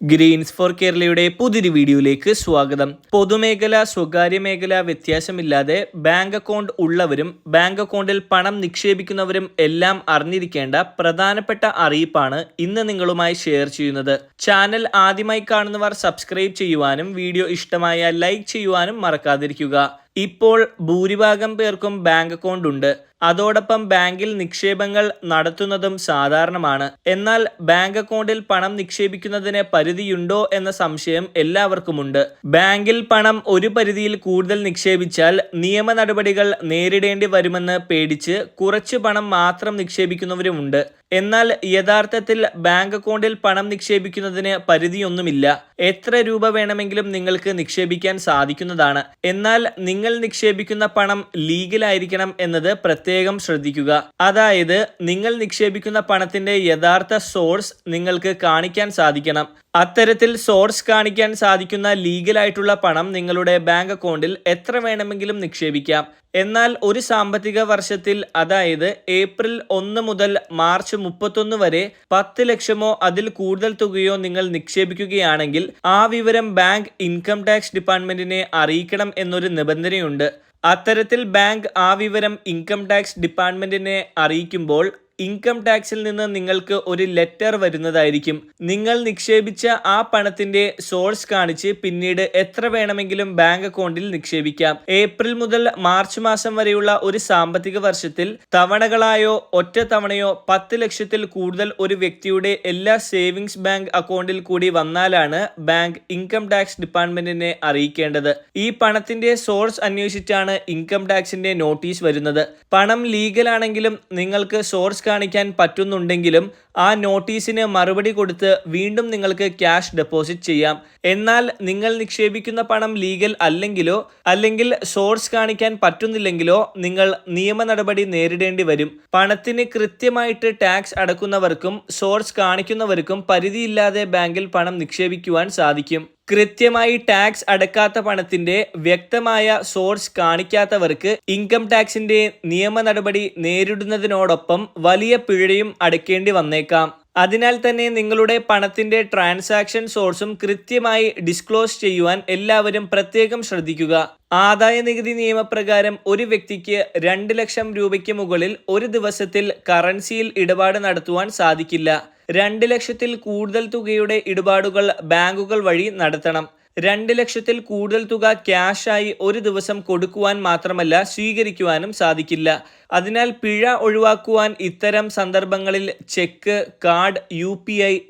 Green's four കേരളയുടെ പുതിയൊരു വീഡിയോയിലേക്ക് സ്വാഗതം. പൊതുമേഖല സ്വകാര്യ മേഖല വ്യത്യാസമില്ലാതെ ബാങ്ക് അക്കൗണ്ട് ഉള്ളവരും ബാങ്ക് അക്കൗണ്ടിൽ പണം നിക്ഷേപിക്കുന്നവരും എല്ലാം അറിഞ്ഞിരിക്കേണ്ട പ്രധാനപ്പെട്ട അറിയിപ്പാണ് ഇന്ന് നിങ്ങളുമായി ഷെയർ ചെയ്യുന്നത്. ചാനൽ ആദ്യമായി കാണുന്നവർ സബ്സ്ക്രൈബ് ചെയ്യുവാനും വീഡിയോ ഇഷ്ടമായ ലൈക്ക് ചെയ്യുവാനും മറക്കാതിരിക്കുക. ഇപ്പോൾ ഭൂരിഭാഗം പേർക്കും ബാങ്ക് അക്കൗണ്ട് ഉണ്ട്. അതോടൊപ്പം ബാങ്കിൽ നിക്ഷേപങ്ങൾ നടത്തുന്നതും സാധാരണമാണ്. എന്നാൽ ബാങ്ക് അക്കൗണ്ടിൽ പണം നിക്ഷേപിക്കുന്നതിന് പരിധിയുണ്ടോ എന്ന സംശയം എല്ലാവർക്കുമുണ്ട്. ബാങ്കിൽ പണം ഒരു പരിധിയിൽ കൂടുതൽ നിക്ഷേപിച്ചാൽ നിയമ നടപടികൾ നേരിടേണ്ടി വരുമെന്ന് പേടിച്ച് കുറച്ച് പണം മാത്രം നിക്ഷേപിക്കുന്നവരുമുണ്ട്. എന്നാൽ യഥാർത്ഥത്തിൽ ബാങ്ക് അക്കൗണ്ടിൽ പണം നിക്ഷേപിക്കുന്നതിന് പരിധിയൊന്നുമില്ല. എത്ര രൂപ വേണമെങ്കിലും നിങ്ങൾക്ക് നിക്ഷേപിക്കാൻ സാധിക്കുന്നതാണ്. എന്നാൽ നിങ്ങൾ നിക്ഷേപിക്കുന്ന പണം ലീഗൽ ആയിരിക്കണം എന്നത് പ്രത്യേകം ശ്രദ്ധിക്കുക. അതായത് നിങ്ങൾ നിക്ഷേപിക്കുന്ന പണത്തിന്റെ യഥാർത്ഥ സോഴ്സ് നിങ്ങൾക്ക് കാണിക്കാൻ സാധിക്കണം. അത്തരത്തിൽ സോഴ്സ് കാണിക്കാൻ സാധിക്കുന്ന ലീഗലായിട്ടുള്ള പണം നിങ്ങളുടെ ബാങ്ക് അക്കൗണ്ടിൽ എത്ര വേണമെങ്കിലും നിക്ഷേപിക്കാം. എന്നാൽ ഒരു സാമ്പത്തിക വർഷത്തിൽ അതായത് ഏപ്രിൽ ഒന്ന് മുതൽ മാർച്ച് മുപ്പത്തൊന്ന് വരെ പത്ത് ലക്ഷമോ അതിൽ കൂടുതൽ തുകയോ നിങ്ങൾ നിക്ഷേപിക്കുകയാണെങ്കിൽ ആ വിവരം ബാങ്ക് ഇൻകം ടാക്സ് ഡിപ്പാർട്ട്മെന്റിനെ അറിയിക്കണം എന്നൊരു നിബന്ധനയുണ്ട്. അത്തരത്തിൽ ബാങ്ക് ആ വിവരം ഇൻകം ടാക്സ് ഡിപ്പാർട്ട്മെന്റിനെ അറിയിക്കുമ്പോൾ ഇൻകം ടാക്സിൽ നിന്ന് നിങ്ങൾക്ക് ഒരു ലെറ്റർ വരുന്നതായിരിക്കും. നിങ്ങൾ നിക്ഷേപിച്ച ആ പണത്തിന്റെ സോഴ്സ് കാണിച്ച് പിന്നീട് എത്ര വേണമെങ്കിലും ബാങ്ക് അക്കൗണ്ടിൽ നിക്ഷേപിക്കാം. ഏപ്രിൽ മുതൽ മാർച്ച് മാസം വരെയുള്ള ഒരു സാമ്പത്തിക വർഷത്തിൽ തവണകളായോ ഒറ്റ തവണയോ പത്ത് ലക്ഷത്തിൽ കൂടുതൽ ഒരു വ്യക്തിയുടെ എല്ലാ സേവിങ്സ് ബാങ്ക് അക്കൗണ്ടിൽ കൂടി വന്നാലാണ് ബാങ്ക് ഇൻകം ടാക്സ് ഡിപ്പാർട്ട്മെന്റിനെ അറിയിക്കേണ്ടത്. ഈ പണത്തിന്റെ സോഴ്സ് അന്വേഷിച്ചാണ് ഇൻകം ടാക്സിന്റെ നോട്ടീസ് വരുന്നത്. പണം ലീഗൽ ആണെങ്കിലും നിങ്ങൾക്ക് സോഴ്സ് കാണിക്കാൻ പറ്റുന്നുണ്ടെങ്കിലും ആ നോട്ടീസിന് മറുപടി കൊടുത്ത് വീണ്ടും നിങ്ങൾക്ക് ക്യാഷ് ഡെപ്പോസിറ്റ് ചെയ്യാം. എന്നാൽ നിങ്ങൾ നിക്ഷേപിക്കുന്ന പണം ലീഗൽ അല്ലെങ്കിലോ അല്ലെങ്കിൽ സോഴ്സ് കാണിക്കാൻ പറ്റുന്നില്ലെങ്കിലോ നിങ്ങൾ നിയമ നടപടി നേരിടേണ്ടി വരും. പണത്തിന് കൃത്യമായിട്ട് ടാക്സ് അടക്കുന്നവർക്കും സോഴ്സ് കാണിക്കുന്നവർക്കും പരിധിയില്ലാതെ ബാങ്കിൽ പണം നിക്ഷേപിക്കുവാൻ സാധിക്കും. കൃത്യമായി ടാക്സ് അടക്കാത്ത പണത്തിന്റെ വ്യക്തമായ സോഴ്സ് കാണിക്കാത്തവർക്ക് ഇൻകം ടാക്സിന്റെ നിയമ നടപടി നേരിടുന്നതിനോടൊപ്പം വലിയ പിഴയും അടയ്ക്കേണ്ടി വന്നേക്കാം. അതിനാൽ തന്നെ നിങ്ങളുടെ പണത്തിന്റെ ട്രാൻസാക്ഷൻ സോഴ്സും കൃത്യമായി ഡിസ്ക്ലോസ് ചെയ്യുവാൻ എല്ലാവരും പ്രത്യേകം ശ്രദ്ധിക്കുക. ആദായ നികുതി നിയമപ്രകാരം ഒരു വ്യക്തിക്ക് രണ്ട് ലക്ഷം രൂപയ്ക്ക് മുകളിൽ ഒരു ദിവസത്തിൽ കറൻസിയിൽ ഇടപാട് നടത്തുവാൻ സാധിക്കില്ല. രണ്ട് ലക്ഷത്തിൽ കൂടുതൽ തുകയുടെ ഇടപാടുകൾ ബാങ്കുകൾ വഴി നടത്തണം. രണ്ട് ലക്ഷത്തിൽ കൂടുതൽ തുക ക്യാഷായി ഒരു ദിവസം കൊടുക്കുവാൻ മാത്രമല്ല സ്വീകരിക്കുവാനും സാധിക്കില്ല. അതിനാൽ പിഴ ഒഴിവാക്കുവാൻ ഇത്തരം സന്ദർഭങ്ങളിൽ ചെക്ക് കാർഡ് യു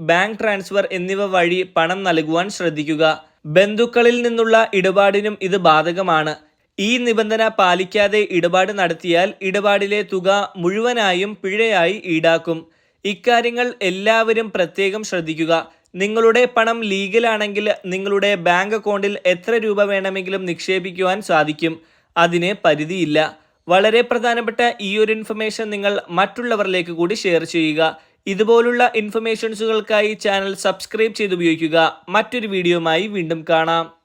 ബാങ്ക് ട്രാൻസ്ഫർ എന്നിവ വഴി പണം നൽകുവാൻ ശ്രദ്ധിക്കുക. ബന്ധുക്കളിൽ നിന്നുള്ള ഇടപാടിനും ഇത് ബാധകമാണ്. ഈ നിബന്ധന പാലിക്കാതെ ഇടപാട് നടത്തിയാൽ ഇടപാടിലെ തുക മുഴുവനായും പിഴയായി ഈടാക്കും. ഇക്കാര്യങ്ങൾ എല്ലാവരും പ്രത്യേകം ശ്രദ്ധിക്കുക. നിങ്ങളുടെ പണം ലീഗലാണെങ്കിൽ നിങ്ങളുടെ ബാങ്ക് അക്കൗണ്ടിൽ എത്ര രൂപ വേണമെങ്കിലും നിക്ഷേപിക്കുവാൻ സാധിക്കും. അതിന് പരിധിയില്ല. വളരെ പ്രധാനപ്പെട്ട ഈ ഒരു ഇൻഫർമേഷൻ നിങ്ങൾ മറ്റുള്ളവരിലേക്ക് കൂടി ഷെയർ ചെയ്യുക. ഇതുപോലുള്ള ഇൻഫർമേഷൻസുകൾക്കായി ചാനൽ സബ്സ്ക്രൈബ് ചെയ്ത് ഉപയോഗിക്കുക മറ്റൊരു വീഡിയോയുമായി വീണ്ടും കാണാം.